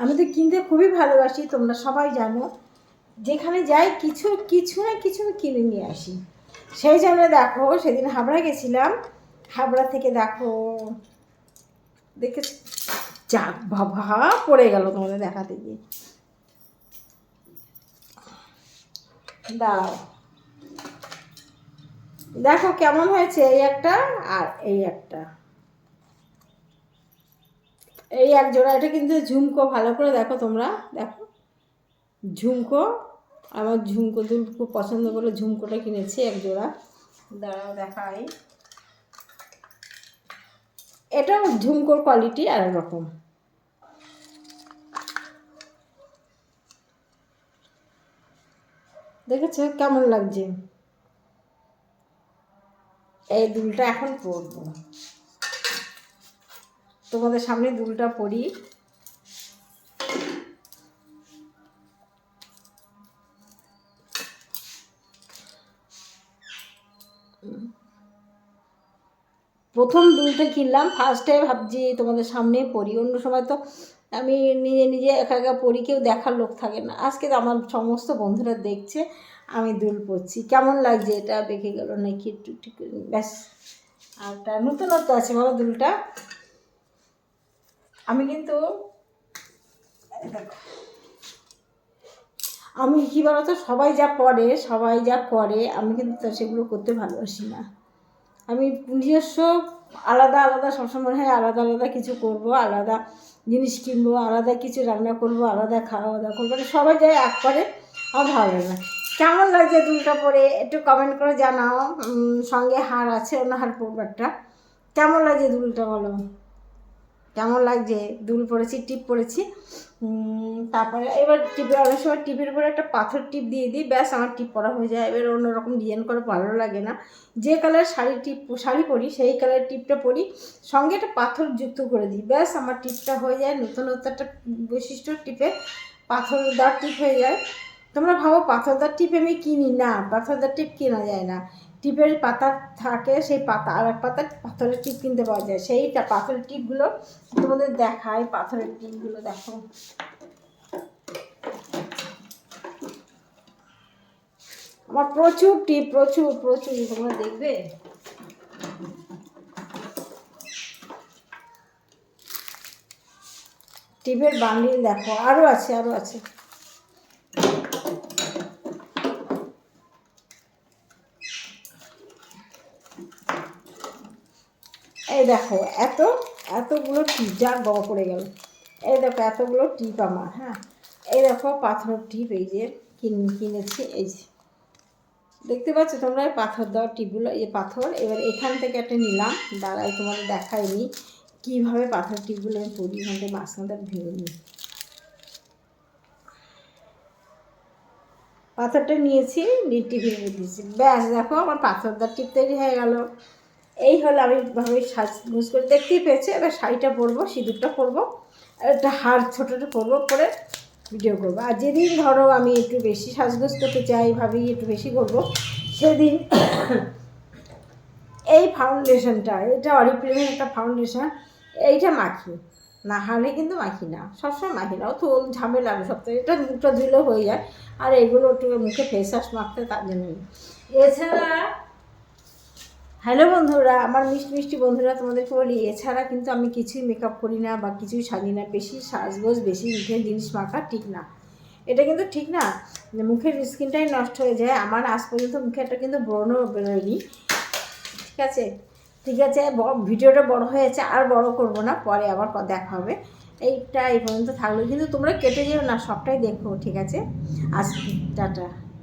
আমি তো কিনতে খুবই ভালোবাসি, তোমরা সবাই জানো। যেখানে যাই কিছু কিছু না কিছু কিনে নিয়ে আসি। সেই জন্য দেখো, সেদিন হাবড়া গেছিলাম। হাবড়া থেকে দেখো, দেখেছি যাক বাবা, পড়ে গেল তোমাদের দেখাতে গিয়ে। দাও। দেখো কেমন হয়েছে, এই একটা আর এই একটা। এই এক জোড়া, এটা কিন্তু ঝুমকো, ভালো করে দেখো তোমরা, দেখো। ঝুমকো, আমার ঝুমকো দুল খুব পছন্দ করে ঝুমকোটা কিনেছি এক জোড়া। দাঁড়াও, দেখাই। এটাও ঝুমকোর কোয়ালিটি আর রকম দেখেছ কেমন লাগছে? এই দুলটা এখন পরবো। তোমাদের সামনে দুলটা পড়ি প্রথম দুলটা কিনলাম ফার্স্টে ভাবছি তোমাদের সামনে পড়ি অন্য সময় তো আমি নিজে নিজে একা একা পড়ি কেউ দেখার লোক থাকে না। আজকে তো আমার সমস্ত বন্ধুরা দেখছে, আমি দুল পড়ছি কেমন লাগছে এটা বেঁকে গেল নাকি একটু ঠিক ব্যাস। আর নতুনত্ব আছে বলো দুলটা। আমি কিন্তু, আমি কী বলতো, সবাই যা পড়ে, সবাই যা করে, আমি কিন্তু সেগুলো করতে ভালোবাসি না। আমি নিজস্ব আলাদা আলাদা, সবসময় হয় আলাদা আলাদা কিছু করব, আলাদা জিনিস কিনবো, আলাদা কিছু রান্না করব, আলাদা খাওয়া দাওয়া করব মানে সবাই যায় এক করে, আমার ভালো লাগে না। কেমন লাগছে দুলটা পরে একটু কমেন্ট করে জানাও। সঙ্গে হার আছে অন্য হার পরবো একটা কেমন লাগছে দুলটা বলো? কেমন লাগছে? দুল পড়েছি টিপ পড়েছি তারপরে এবার টিপে অনেক সময় টিপের উপরে একটা পাথর টিপ দিয়ে দিই, ব্যাস আমার টিপ পরা হয়ে যায়। এবার অন্যরকম ডিজাইন করে ভালো লাগে না। যে কালার শাড়ি টিপ, শাড়ি পরি, সেই কালার টিপটা পরি, সঙ্গে একটা পাথর যুক্ত করে দিই। ব্যাস আমার টিপটা হয়ে যায় নতুনত্ব একটা বৈশিষ্ট্য টিপে পাথরদার টিপ হয়ে যায়। তোমরা ভাবো পাথরদার টিপ আমি কিনি? না, পাথরদার টিপ কেনা যায় না। টিপের পাতা থাকে, সেই পাতা, আর এক পাতা পাথরের টিপ কিনতে পাওয়া যায়। সেইটা পাথরের টিপগুলো তোমাদের দেখায় পাথরের টিপগুলো দেখো। আমার প্রচুর টিপ, প্রচুর প্রচুর, তোমরা দেখবে। টিপের বান্ডিল দেখো আরও আছে আরও আছে। এই দেখো, এত, এতগুলো টিপ, যা গড় পড়ে গেল। এই দেখো, এতগুলো টিপ আমার হ্যাঁ? এই দেখো, পাথরের টিপ, এই যে কিন, কিনেছি, এই যে। দেখতে পাচ্ছ তোমরা এই পাথর দেওয়ার টিপগুলো? এই পাথর, এবার এখান থেকে একটা নিলাম। দাঁড়াই তোমাদের দেখাইনি কীভাবে পাথর টিপগুলো আমি পরি এখান থেকে ভেঙে নিই। পাথরটা নিয়েছি নিটি ভেঙে দিয়েছি। ব্যাস, দেখো, আমার পাথরদার টিপ তৈরি হয়ে গেল। এই হলো আমি ভাবে সাজগুজ করে দেখতেই পেয়েছি, এবার শাড়িটা পরবো, সিঁদুরটা পরবো একটা হার ছোটোটা পরবো, পরে ভিডিও করব। আর যেদিন ধরো আমি একটু বেশি সাজগোজ করতে চাই, ভাবি একটু বেশি করব, সেদিন এই ফাউন্ডেশনটা এটা অরিপ্রেমের একটা ফাউন্ডেশন এইটা মাখি। না হারে কিন্তু মাখি না, সবসময় মাখি না তো ঝামেলা আমি সপ্তাহে এটা মুখটা ধুলেও হয়ে যায়, আর এগুলো একটু মুখে ফেস ওয়াশ মাখতে তার জন্য এছাড়া হ্যালো বন্ধুরা, আমার মিষ্টি মিষ্টি বন্ধুরা তোমাদেরকে বলি এছাড়া কিন্তু আমি কিছুই মেকআপ করি না বা কিছুই সাজি না, বেশি সাজগোজ, বেশি মুখের জিনিস মাখা ঠিক না। এটা কিন্তু ঠিক না মুখের স্কিনটাই নষ্ট হয়ে যায়, আমার আজ পর্যন্ত মুখে একটা কিন্তু ব্রণ বেরোয়নি। ঠিক আছে? ঠিক আছে ভিডিওটা বড় হয়েছে, আর বড় করব না, পরে আবার দেখা হবে। এইটা এই পর্যন্ত থাকল, কিন্তু তোমরা কেটে যেও না, সবটাই দেখো, ঠিক আছে? আজ, টাটা।